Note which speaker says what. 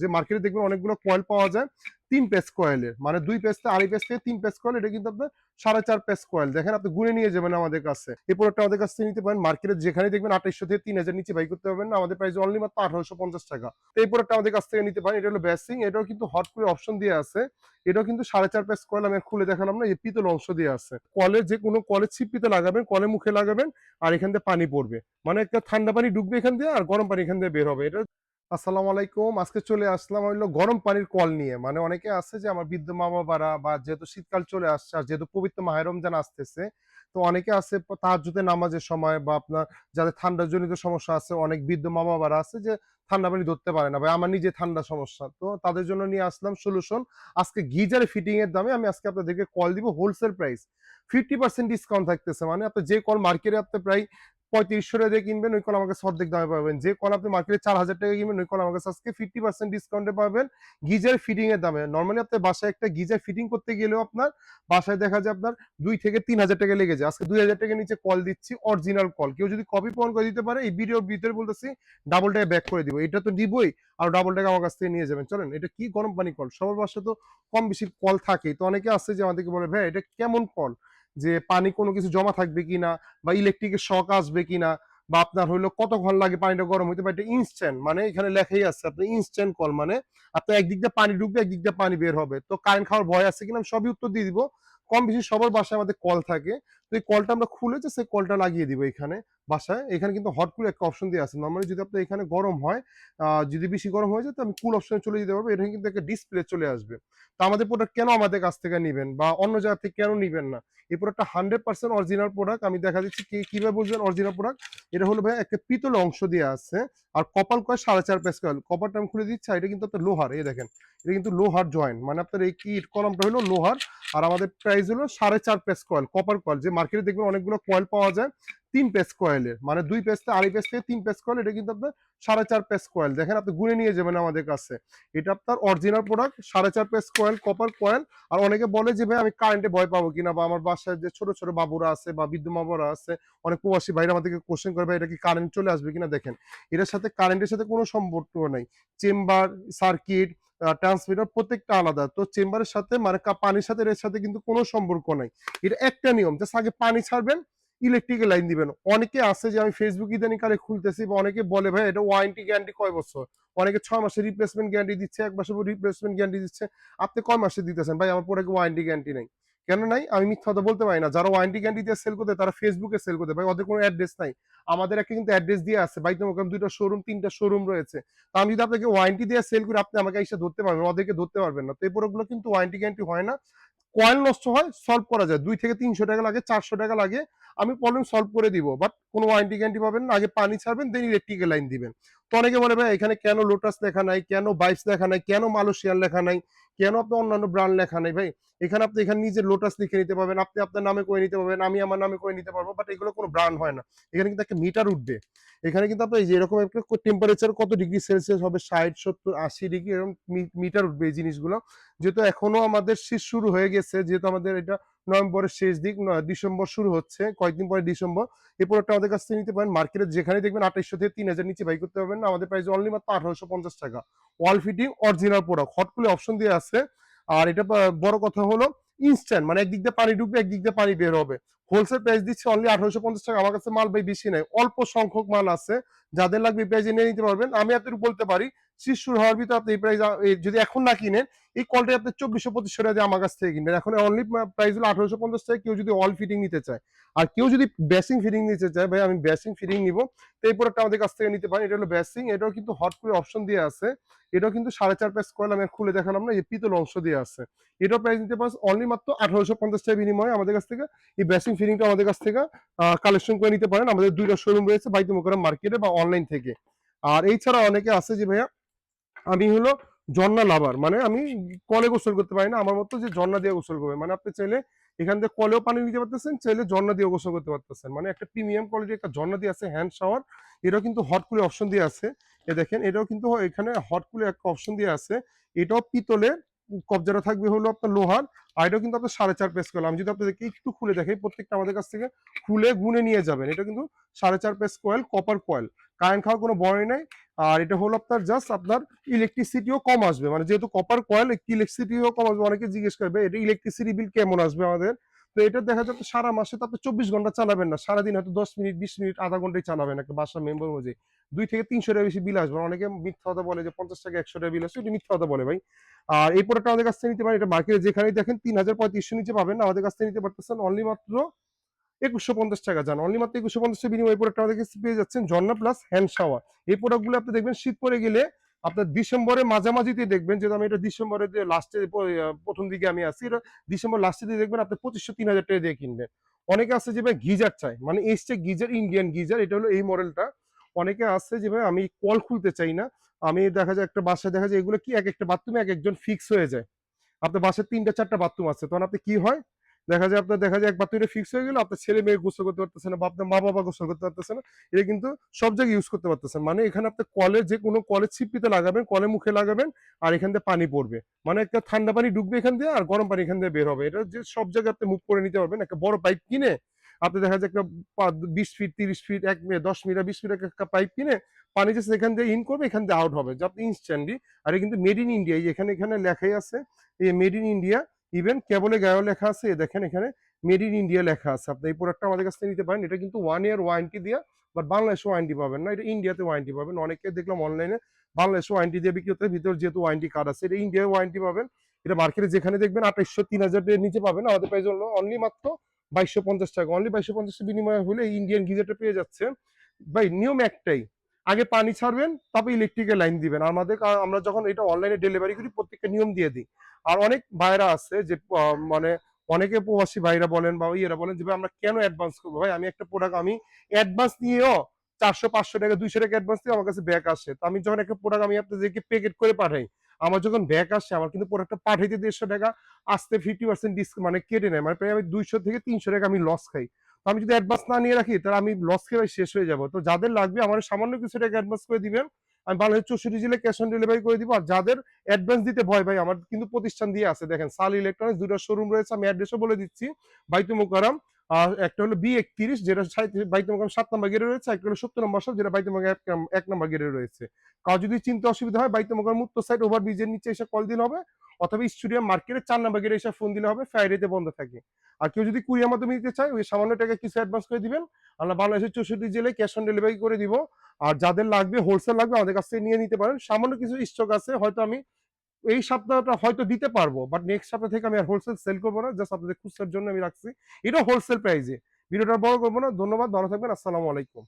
Speaker 1: যে মার্কেটে দেখবেন অনেকগুলো কয়েল পাওয়া যায়, তিন পেস কয়েলের মানে দুই পেস থেকে আড়াই পেস থেকে তিন পেস কয়েল এটা কিন্তু আপনার সাড়ে চার পেস কয়েল দেখেন, আপনি গুনে নিয়ে যাবেন আমাদের কাছে। এই প্রোডাক্টটা আমাদের কাছ থেকে নিতে পারেন। মার্কেটে যেখানে দেখবেন আঠাইশশো থেকে তিন হাজার নিচে বাই করতে পারবেন না। আমাদের প্রাইস অনলি মাত্র আঠারোশো পঞ্চাশ টাকা। তো এই প্রোডাক্টটা আমাদের কাছ থেকে নিতে পারেন। এটা হলো ব্যাসিং এটাও কিন্তু হট করে অপশন দিয়ে আছে। এটাও কিন্তু সাড়ে চার পেস কয়েল আমি খুলে দেখালাম না। এই পিতল অংশ দিয়ে আছে। কলে যে কোনো কলের ছিপিতে লাগাবেন কলে মুখে লাগাবেন, আর এখান থেকে পানি পড়বে। মানে একটা ঠান্ডা পানি ঢুকবে এখান দিয়ে, আর গরম পানি এখান দিয়ে বের হবে। এটা আসসালামু আলাইকুম। আজকে চলে আসলাম হইল গরম পানির কল নিয়ে। মানে অনেকে আছে যে আমার বৃদ্ধ মা বাবারা বা যেহেতু শীতকাল চলে আসছে আর যেহেতু পবিত্র মাহে রমজান আসতেছে, তো অনেকে আছে তাহাজ্জুদের নামাজের সময় বা আপনার যাদের ঠান্ডা জনিত সমস্যা আছে, অনেক বৃদ্ধ মা বাবারা আছে যে ঠান্ডা পানি ধরতে পারে না। ভাই, আমার নিজে ঠান্ডা সমস্যা। তো তাদের জন্য নিয়ে আসলাম সলিউশন আজকে গিজার ফিটিং এর দামে আমি আজকে আপনাদেরকে কল দিব wholesale price fifty percent discount থাকতেছে। মানে আপনি যে কল মার্কেটে আপনি প্রায় পঁয়ত্রিশশো টাকা দিয়ে কিনবেন, ওই কল আমাকে অর্ধেক দামে পাবেন। যে কল আপনি মার্কেটে চার হাজার টাকা কিনবেন, ওই কল আমাকে আজকে ফিফটি পার্সেন্ট ডিসকাউন্টে পাবেন গিজার ফিটিং এর দামে। নর্মালি আপনার বাসায় একটা গিজার ফিটিং করতে গেলেও আপনার বাসায় দেখা যায় আপনার দুই থেকে তিন হাজার টাকা লেগে যায়। আজকে দুই হাজার টাকা নিচে কল দিচ্ছি অরিজিনাল কল কেউ যদি কপি প্রমাণ করে দিতে পারে, এই ভিডিওর ভিতরে বলতেছি ডাবল টাকা ব্যাক করে দিব। এটা তো দিবই, আর ডাবল টাকা আমার কাছ থেকে নিয়ে যাবেন। চলেন, এটা কি গরম পানি কল সবার বাসায় তো কম বেশি কল থাকে তো অনেকে আছে যে আমাদেরকে বলে, ভাই, এটা কেমন কল যে পানি কোনো কিছু জমা থাকবে কিনা বা ইলেকট্রিকের শখ আসবে কিনা বা আপনার হইল কতক্ষণ লাগে পানিটা গরম হইতে পারে, এটা ইনস্ট্যান্ট মানে এখানে লেখাই আছে, আপনি ইনস্ট্যান্ট কল মানে আপনার একদিক দিয়ে পানি ঢুকবে একদিক দিয়ে পানি বের হবে। তো কারেন্ট খাওয়ার ভয় আছে কিনা আমি সবই উত্তর দিয়ে দিব। কম বেশি সবার বাসায় আমাদের কল থাকে। তো এই কলটা আমরা খুলে যে সেই কলটা লাগিয়ে দিব এখানে বাসায়। এখানে কিন্তু হট কুল একটা অপশন দিয়ে আছে। নর্মালি যদি আপনার এখানে গরম হয় যদি বেশি গরম হয়ে যায় তো আমি কুল অপশনে চলে যেতে পারব। এখানে কিন্তু একটা ডিসপ্লে চলে আসবে। তো আমাদের প্রোডাক্ট কেন আমাদের কাছ থেকে নেবেন বা অন্য জায়গা থেকে কেন নিবেন না? এই প্রোডাক্টটা হান্ড্রেড পার্সেন্ট অরিজিনাল প্রোডাক্ট আমি দেখা দিচ্ছি কি কীভাবে বুঝবেন অরিজিনাল প্রোডাক্ট এটা হলো ভাই একটা পিতল অংশ দিয়ে আছে। আর কপাল কয়? সাড়ে চার পেস কয়েল কপারটা আমি খুলে দিচ্ছি এটা কিন্তু আপনার লোহার, এই দেখেন। এটা কিন্তু লোহার জয়েন্ট মানে আপনার এই কি কলমটা হলো লোহার। আর আমাদের প্রাইস হলো সাড়ে চার পেস কয়েল কপার কয়েল যে মার্কেটে দেখবেন অনেকগুলো কয়েল পাওয়া যায়। তিন পেস কয়েলের মানে দুই পেস আড়াই পেস থেকে তিন পেস কয়েল এটা কিন্তু আপনার সাড়ে চার পেস কয়েল দেখেন আপনি গুনে নিয়ে যাবেন আমাদের কাছে। এটা আপনার অরিজিনাল প্রোডাক্ট সাড়ে চার পেস কয়েল কপার কয়েল আর অনেকে বলে যে, ভাই, আমি কারেন্টে ভয় পাবো কিনা? বা আমার বাসায় যে ছোট ছোট বাবুরা আছে বা বৃদ্ধ বাবুরা আছে, অনেক প্রবাসী ভাইরা আমাদেরকে কোশ্চেন করবে এটা কি কারেন্ট চলে আসবে কিনা? দেখেন, এটার সাথে কারেন্টের সাথে কোনো সম্পর্ক নাই। চেম্বার সার্কিট ট্রান্সমিটার প্রত্যেকটা আলাদা। তো চেম্বারের সাথে মানে পানির সাথে, এর সাথে কিন্তু কোনো সম্পর্ক নাই। এটা একটা নিয়ম জাস্ট আগে পানি ছাড়বেন ইলেকট্রিকের লাইন দিবেন। অনেকে আছে যে আমি ফেসবুক ইদানিং কালে খুলতেছি বা অনেকে বলে, ভাই, এটা ওয়ারেন্টি গ্যারান্টি কয় বছর? অনেকে ছয় মাসের রিপ্লেসমেন্ট গ্যারান্টি দিচ্ছে, এক মাসের রিপ্লেসমেন্ট গ্যারান্টি দিচ্ছে। আপনি কয় মাসে দিতেছেন? ভাই, আমার প্রোডাক্ট ওয়ারেন্টি গ্যারান্টি নেই। কেন নাই? আমি মিথ্যা কথা বলতে পারি না। যারা ওয়ারেন্টি গ্যারান্টি দিয়ে সেল করতে, তারা ফেসবুকে সেল করতে। ভাই, ওদের কোনো অ্যাড্রেস নাই। আমাদের একটা কিন্তু অ্যাড্রেস দিয়ে আছে। বাইক মোকাম দুইটা শোরুম তিনটা শোরুম রয়েছে। তো আমি যদি আপনাকে ওয়ারেন্টি দিয়ে সেল করি, আপনি আমাকে এসে ধরতে পারবেন, ওদেরকে ধরতে পারবেন না। তো এই প্রোডাক্টগুলো কিন্তু ওয়ারেন্টি গ্যারান্টি হয় না। কয়েল নষ্ট হয় সলভ করা যায়। দুই থেকে তিনশো টাকা লাগে, চারশো টাকা লাগে, আমি প্রবলেম সলভ করে দিব। বাট কোনো ওয়ারেন্টি গ্যারান্টি পাবেন না, আগে পানি ছাড়বেন দেন ইলেকট্রিকের লাইন দিবেন। তো অনেকে বলে, ভাই, এখানে কেন লোটাস লেখা নাই? কেন বাইপস লেখা নাই? কেন মালয়েশিয়ান লেখা নাই? কেন আপনার অন্যান্য ব্র্যান্ড লেখা নেই? ভাই, এখানে আপনি এখানে নিজে লোটাস লিখে নিতে পারবেন, আপনি আপনার নামে করে নিতে পারবেন, আমি আমার নামে করে নিতে পারব বাট এগুলো কোনো ব্র্যান্ড হয় না। এখানে কিন্তু একটা মিটার উঠবে। এখানে কিন্তু আপনার এই যে এরকম একটা টেম্পারেচার কত ডিগ্রি সেলসিয়াস হবে? ষাট, সত্তর, আশি ডিগ্রি এরকম মিটার উঠবে এই জিনিসগুলো। যেহেতু এখনও আমাদের শীত শুরু হয়ে গেছে, যেহেতু আমাদের এটা নভেম্বরের শেষ দিক ডিসেম্বর শুরু হচ্ছে, কয়েকদিন পরে ডিসেম্বর। এই প্রোডাক্টটা আমাদের কাছ থেকে নিতে পারেন। মার্কেটে যেখানে দেখবেন আঠাইশশো থেকে তিন হাজার নিচে বাই করতে পারবেন। আমাদের প্রাইস অনলি মাত্র আঠারোশো পঞ্চাশ টাকা। Wall fitting original product hot হটকুলে option দিয়ে আছে। আর এটা বড় কথা হলো ইনস্ট্যান্ট মানে একদিক দিয়ে পানি ঢুকবে, একদিক দিয়ে পানি বের হবে। হোলসেল প্রাইস দিচ্ছে অনলি আঠারোশো পঞ্চাশ টাকা। আমার কাছে মাল ভাই বেশি নাই। অল্প সংখ্যক মাল আছে। যাদের লাগবে এই প্রাইজে নিয়ে নিতে পারবেন। আমি আপনাদের বলতে পারি শিশুর হওয়ার ভিতরে আপনি এই প্রাইস যদি এখন না কিনেন, এই কলটা আপনি চব্বিশশো পঁচিশশো টাকা আমার কাছ থেকে কিনবেন। এখন অনলি প্রাইস হলো আঠারোশো পঞ্চাশ টাকা কেউ যদি অল ফিটিং নিতে চায়। আর কেউ যদি বেসিং ফিটিং নিতে চায়, ভাই আমি বেসিং ফিটিং নিব। তো এই প্রোডাক্টটা আমাদের কাছ থেকে নিতে পারেন। এটা হলো বেসিং এটাও কিন্তু হট করে অপশন দিয়ে আছে। এটাও কিন্তু সাড়ে চার পেস কয়েল আমি খুলে দেখালাম না। এই পিতল অংশ দিয়ে আছে। এটাও প্রাইস নিতে পারেন। অনলি মাত্র আঠারোশো পঞ্চাশ টাকা বিনিময়ে আমাদের কাছ থেকে। এই বেসিং ফিটিংটা আমাদের কাছ থেকে কালেকশন করে নিতে পারেন। আমাদের দুইটা শোরুম রয়েছে বাইতে মোকারম মার্কেটে বা অনলাইন থেকে। আর এই ছাড়া অনেকে আছে যে, ভাইয়া, আমি হলো জন্না লাভার মানে আমি কলে গোসল করতে পারি না। আমার মতো যে জন্না দিয়ে গোসল করবে মানে আপনি চাইলে এখান থেকে কলেও পানি নিতে পারতেছেন, চাইলে জন্না দিয়ে গোসল করতে পারতেছেন। মানে একটা প্রিমিয়াম কোয়ালিটির একটা জন্না দিয়ে আছে হ্যান্ড শাওয়ার এটাও কিন্তু হট কুলে অপশন দিয়ে আছে। এ দেখেন, এটাও কিন্তু এখানে হট কুলে একটা অপশন দিয়ে আছে। এটাও পিতলের কবজাটা থাকবে হলো আপনার লোহার, আর এটাও কিন্তু আপনার সাড়ে চার পেস কয়েল আমি যদি আপনাদেরকে একটু খুলে দেখাই, প্রত্যেকটা আমাদের কাছ থেকে খুলে গুনে নিয়ে যাবেন। এটা কিন্তু সাড়ে চার piece coil copper coil current খাওয়ার কোনো বয় নাই। আর এটা হলো আপনার জাস্ট আপনার ইলেকট্রিসিটিও কম আসবে। মানে যেহেতু কপার কয়েল ইলেকট্রিসিটিও কম আসবে। অনেকে জিজ্ঞেস করবে, এটা ইলেকট্রিসিটি বিল কেমন আসবে আমাদের? তো এটা দেখা যাচ্ছে সারা মাসে তো আপনি চব্বিশ ঘণ্টা চালাবেন না। সারাদিন হয়তো দশ মিনিট, বিশ মিনিট, আধা ঘন্টায় চালাবেন একটা বাসার মেম্বার অনুযায়ী। দুই থেকে তিনশো টাকা বেশি বিল আসবে। অনেকে মিথ্যা কথা বলে যে পঞ্চাশ টাকা, একশো টাকা বিল আসবে এটা মিথ্যা কথা বলে ভাই। আর এই প্রোডাক্টটা আমাদের কাছ থেকে নিতে পারেন। এটা মার্কেটে যেখানেই দেখেন, তিন হাজার পঁয়ত্রিশশো নিচে পাবেন। আমাদের কাছ থেকে নিতে পারতেছেন অনলি মাত্র একুশশো পঞ্চাশ টাকা যান। অনলি মাত্র একুশশো পঞ্চাশের বিনিময়ে এই প্রোডাক্ট আমাদের কাছে পেয়ে যাচ্ছেন ঝর্ণা প্লাস হ্যান্ড শাওয়ার এই প্রোডাক্টগুলো আপনি দেখবেন শীত পড়ে গেলে আপনার ডিসেম্বরের মাঝামাঝিতে দেখবেন, যেহেতু আমি এটা ডিসেম্বরের লাস্টে প্রথম দিকে আমি আসি এটা ডিসেম্বর লাস্টে দিয়ে দেখবেন আপনি পঁচিশশো, তিন হাজার টাকা দিয়ে কিনবেন। অনেকে আছে যে ভাই গিজার চাই মানে এসছে গিজার ইন্ডিয়ান গিজার, এটা হলো এই মডেলটা অনেকে আসছে যে ভাই আমি কল খুলতে চাই না, আমি দেখা যায় একটা বাসায় দেখা যায় এগুলো কি এক একটা বাথরুমে এক একজন ফিক্স হয়ে যায়। আপনার বাসায় তিনটা, চারটা বাথরুম আছে, তখন আপনি কি হয়? দেখা যায় আপনার, দেখা যায় এক বাথরুমে ফিক্স হয়ে গেল, আপনার ছেলে মেয়ে গোসল করতে পারতেছে না, বা আপনার মা বাবা গোসল করতে পারতেছে না এটা কিন্তু সব জায়গায় ইউজ করতে পারতেছেন মানে এখানে আপনি কলে যে কোনো কলের ছিপিতে লাগাবেন, কলে মুখে লাগাবেন, আর এখান দিয়ে পানি পড়বে। মানে একটা ঠান্ডা পানি ঢুকবে এখান দিয়ে, আর গরম পানি এখান দিয়ে বের হবে। এটা যে সব জায়গায় আপনি মুভ করে নিতে পারবেন। একটা বড় পাইপ কিনে, আপনি দেখা যায় একটা বিশ ফিট তিরিশ ফিট এক মিনিট, দশ মিনিট, বিশ মিটার একটা পাইপ কিনে, পানি যে এখান দিয়ে ইন করবে, এখান দিয়ে আউট হবে। যে আপনি ইনস্ট্যান্টলি আর কিন্তু মেড ইন ইন্ডিয়া এখানে এখানে লেখাই আছে, এই মেড ইন ইন্ডিয়া ইভেন কেবলে গায়েও লেখা আছে দেখেন এখানে মেড ইন ইন্ডিয়া লেখা আছে। আপনি এই প্রোডাক্টটা আমাদের কাছ থেকে নিতে পারেন। এটা কিন্তু ওয়ান ইয়ার ওয়ারেন্টি দিয়া বাট বাংলাদেশে ওয়ারেন্টি পাবেন না। এটা ইন্ডিয়াতে ওয়ারেন্টি পাবেন। অনেকে দেখলাম অনলাইনে বাংলাদেশে ওয়ারেন্টি দিয়ে বিক্রি হতে ভিতর যেহেতু ওয়ারেন্টি কার্ড আছে, এটা ইন্ডিয়ায় ওয়ারেন্টি পাবেন। এটা মার্কেটে যেখানে দেখবেন, আঠাইশশো, তিন হাজার নিচে পাবেন। আমাদের প্রাইস হলো অনলি মাত্র বাইশশো পঞ্চাশ টাকা। অনলি বাইশশো পঞ্চাশ বিনিময়ে হলে ইন্ডিয়ান গিজারটা পেয়ে যাচ্ছে ভাই, নিয়ম একটাই, আগে পানি ছাড়বেন, তারপর ইলেকট্রিকের লাইন দিবেন। আমাদের, আমরা যখন এটা অনলাইনে ডেলিভারি করি, প্রত্যেকটা নিয়ম দিয়ে দিই। আর অনেক ভাইরা আছে যে মানে অনেকে প্রবাসী ভাইরা বলেন বা ইয়েরা বলেন যে, ভাই, আমরা কেন অ্যাডভান্স করব? ভাই, আমি একটা প্রোডাক্ট আমি অ্যাডভান্স নিয়েও চারশো, পাঁচশো টাকা, দুইশো টাকা অ্যাডভান্স দিয়ে আমার কাছে ব্যাক আসে। তো আমি যখন একটা প্রোডাক্ট আমি আপনাদেরকে প্যাকেট করে পাঠাই, আমার যখন ব্যাক আসে, আমার কিন্তু প্রোডাক্টটা পাঠাইতে দেড়শো টাকা, আসতে ফিফটি পার্সেন্ট ডিসকাউন্ট মানে কেটে নেয়। মানে প্রায় আমি দুইশো থেকে তিনশো টাকা আমি লস খাই। তো আমি যদি অ্যাডভান্স না নিয়ে রাখি, তাহলে আমি লস খেয়ে শেষ হয়ে যাব। তো যাদের লাগবে, আমার সামান্য কিছু টাকা অ্যাডভান্স করে দিবেন। আমি বাংলাদেশ চৌষট্টি জেলায় ক্যাশ অন ডেলিভারি করে দিব। আর যাদের অ্যাডভান্স দিতে ভয় ভাই আমার কিন্তু প্রতিষ্ঠান দিয়ে আছে। দেখেন, সাল ইলেকট্রনিক্স দুটো শোরুম রয়েছে, আমি অ্যাড্রেসও বলে দিচ্ছি। বাইতু মোকারাম একটা হলো বি একত্রিশ, যেটা বাইতু মোকারাম সাত নম্বর গেড়ে রয়েছে, একটা হলো সত্তর নম্বর সব যেটা বাইতু মোকারাম এক নম্বর গেটে রয়েছে। কাউ যদি চিন্তা অসুবিধা হয় বাইতু মোকারাম মুক্ত সাইড ওভার ব্রিজের নিচে এসে কল দিলে হবে, অথবা স্টুডিয়াম মার্কেটের চার নম্বর গেটে এসে ফোন দিলে হবে ফ্রাইডেতে বন্ধ থাকে। আর কেউ যদি কুরিয়ার মাধ্যমে নিতে চায়, ওই সামান্য টাকা কিছু অ্যাডভান্স করে দিবেন, আমরা বাংলাদেশের চৌষট্টি জেলায় ক্যাশ অন ডেলিভারি করে দিব। আর যাদের লাগবে হোলসেল লাগবে, আমাদের কাছ থেকে নিয়ে নিতে পারেন। সামান্য কিছু স্টক আছে, হয়তো আমি এই সপ্তাহটা হয়তো দিতে পারব বাট নেক্সট সপ্তাহ থেকে আমি আর হোলসেল সেল করব না জাস্ট আপনাদের খুচরার জন্য আমি রাখছি। এটা হোলসেল প্রাইজে ভিডিওটা বড় করব না। ধন্যবাদ, ভালো থাকবেন, আসসালামু আলাইকুম।